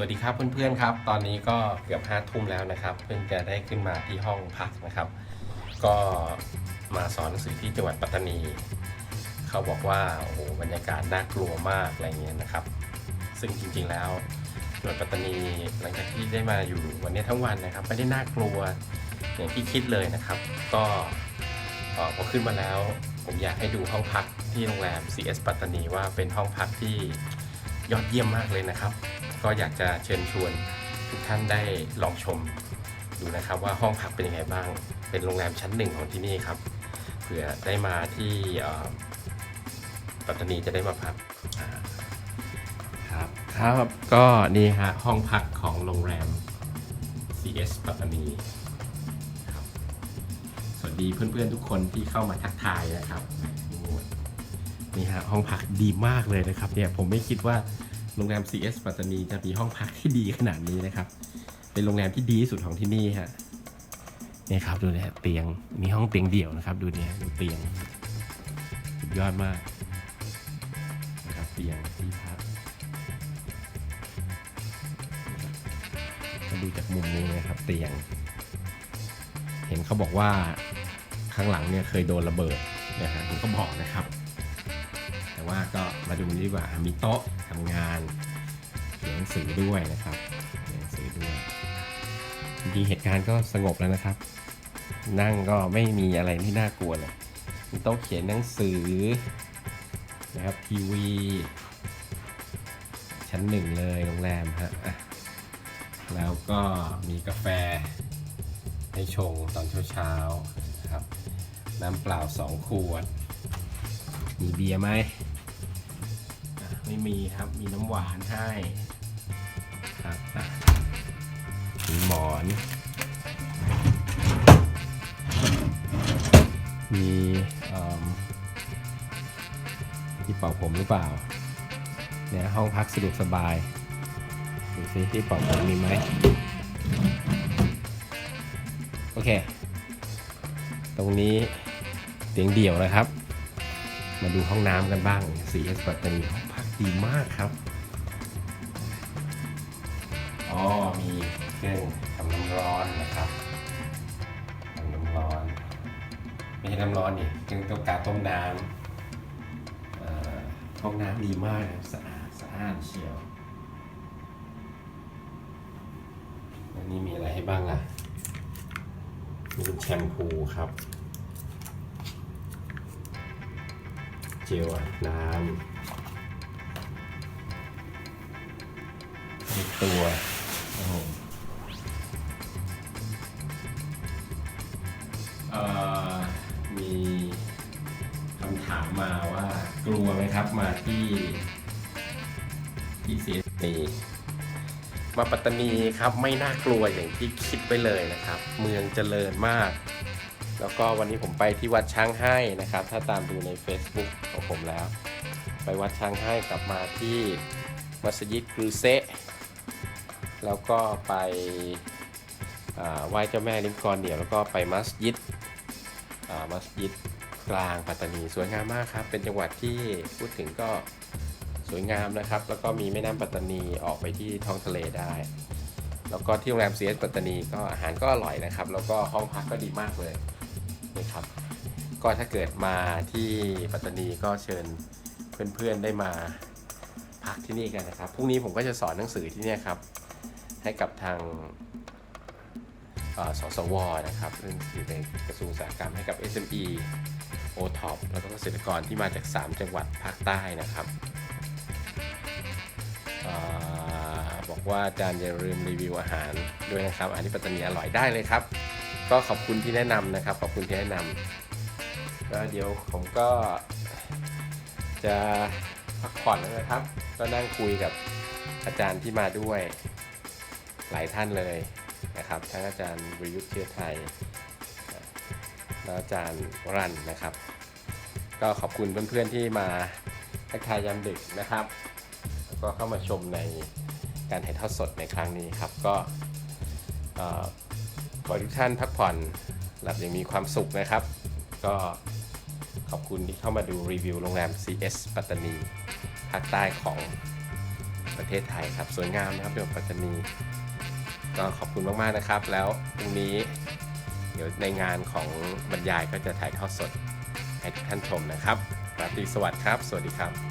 วัสดีครับเพื่อนๆครับ ตอนนี้ก็เกือบห้าทุ่มแล้วนะครับ เพิ่งจะได้ขึ้นมาที่ห้องพักนะครับ ก็มาสอนหนังสือที่จังหวัดปัตตานี เขาบอกว่าโอ้โหบรรยากาศน่ากลัวมากอะไรเงี้ยนะครับ ซึ่งจริงๆแล้วจังหวัดปัตตานีหลังจากที่ได้มาอยู่วันนี้ทั้งวันนะครับไม่ได้น่ากลัวอย่างที่คิดเลยนะครับ ก็พอขึ้นมาแล้ว ผมอยากให้ดูห้องพักที่โรงแรม CS ปัตตานีว่าเป็นห้องพักที่ยอดเยี่ยมมากเลยนะครับ ก็อยากจะเชิญชวนทุกท่านได้ลองชมดูนะครับว่าห้องพักเป็นยังไงบ้าง เป็นโรงแรมชั้นหนึ่งของที่นี่ครับ เผื่อได้มาที่เอ่อปัตตานีจะได้มาพักอ่าครับ ครับก็นี่ฮะห้องพักของโรงแรม CS ปัตตานีครับสวัสดีเพื่อนๆทุกคนที่เข้ามาทักทายนะครับโอ้โหนี่ฮะห้องพักดีมากเลยนะครับเนี่ยผมไม่คิดว่า โรงแรม CS ปัตตานีจะมีห้องพักที่ดีขนาดนี้นะครับ เป็นโรงแรมที่ดีที่สุดของที่นี่ฮะนี่ครับดูนะเตียงมีห้องเตียงเดี่ยวนะครับ ดูเนี่ยดูเตียงสุดยอดมากนะครับเตียงที่พักมาดูจากมุมนี้นะครับ เตียง เห็นเขาบอกว่าข้างหลังเนี่ยเคยโดนระเบิดนะฮะผมก็บอกนะครับ ว่าก็มาดูนี้ดีกว่า มีโต๊ะทำงานเขียนหนังสือด้วยนะครับเขียนหนังสือด้วยจริงเหตุการณ์ก็สงบแล้วนะครับ นั่งก็ไม่มีอะไรที่น่ากลัวเลยมีโต๊ะเขียนหนังสือนะครับทีวี ชั้นหนึ่งเลยโรงแรมฮะแล้วก็มีกาแฟให้ชงตอนเช้าๆนะครับ น้ำเปล่าสองขวด มีเบียร์ไหม ไม่มีครับ มีน้ำหวานให้ครับมีหมอน มีอืมที่เป่าผมหรือเปล่า เนี่ยห้องพักสะดวกสบายดูซิที่เป่าผมมีไหม โอเค ตรงนี้เตียงเดี่ยวนะครับ มาดูห้องน้ำกันบ้าง CS ปัตตานีห้องพัก ดีมากครับ อ๋อ มีเครื่องทำน้ำร้อนนะครับทำน้ำร้อน ไม่ใช่น้ำร้อนนี่เครื่องต้มกาต้มน้ำเอ่อห้องน้ำดีมากนะครับสะอาดสะอาดเชียวอันนี้มีอะไรให้บ้างล่ะ มีแชมพูครับ เจลอาบน้ำ ตัวมีคำถามมาว่ากลัวไหมครับมาที่ที่เสียนีมาปัตตานีครับไม่น่ากลัวอย่างที่คิดไปเลยนะครับ เมืองเจริญมาก แล้วก็วันนี้ผมไปที่วัดช้างให้นะครับ ถ้าตามดูใน Facebook ของผมแล้ว ไปวัดช้างให้กลับมาที่มัสยิดกรูเซะ แล้วก็ไปไหว้เจ้าแม่ลิมกอนเดี่ยวแล้วก็ไปมัสยิดมัสยิดกลางปัตตานีสวยงามมากครับ เป็นจังหวัดที่พูดถึงก็สวยงามนะครับ แล้วก็มีแม่น้ำปัตตานีออกไปที่ท้องทะเลได้ แล้วก็ที่โรงแรมเซีเอสปัตตานีก็อาหารก็อร่อยนะครับ แล้วก็ห้องพักก็ดีมากเลยนะครับ ก็ถ้าเกิดมาที่ปัตตานีก็เชิญเพื่อนๆได้มาพักที่นี่กันนะครับพรุ่งนี้ผมก็จะสอนหนังสือที่นี่ครับ ให้กับทางเอ่อสสวนะครับเรื่งอยู่ในกระทรวงอุตสาหกรรมให้กับ SME o t o p แล้วก็เกษตรกรที่มาจาก 3 จังหวัดภาคใต้นะครับอบอกว่าอาจารย์อย่าลืมรีวิวอาหารด้วยนะครับอาหารที่ปัตตานีอร่อยได้เลยครับ ก็ขอบคุณที่แนะนำนะครับ ขอบคุณที่แนะนำแล้วเดี๋ยวผมก็จะพักผ่อนแล้วนะครับ ก็นั่งคุยกับอาจารย์ที่มาด้วย หลายท่านเลยนะครับทั้งอาจารย์วิยุทธ์เชื้อไทยและอาจารย์รันนะครับ ก็ขอบคุณเพื่อนๆที่มาทักทายยามดึกนะครับแล้วก็เข้ามาชมในการถ่ายทอดสดในครั้งนี้ครับก็ขอให้ทุกท่านพักผ่อนหลับอย่างมีความสุขนะครับ ก็ขอบคุณที่เข้ามาดูรีวิวโรงแรม CS ปัตตานีภาคใต้ของ ประเทศไทยครับ สวยงามนะครับจังหวัดปัตตานีก็ขอบคุณมากๆนะครับ แล้วพรุ่งนี้เดี๋ยวในงานของบรรยายก็จะถ่ายทอดสดให้ทุกท่านชมนะครับราตรีสวัสดิ์ครับ สวัสดีครับ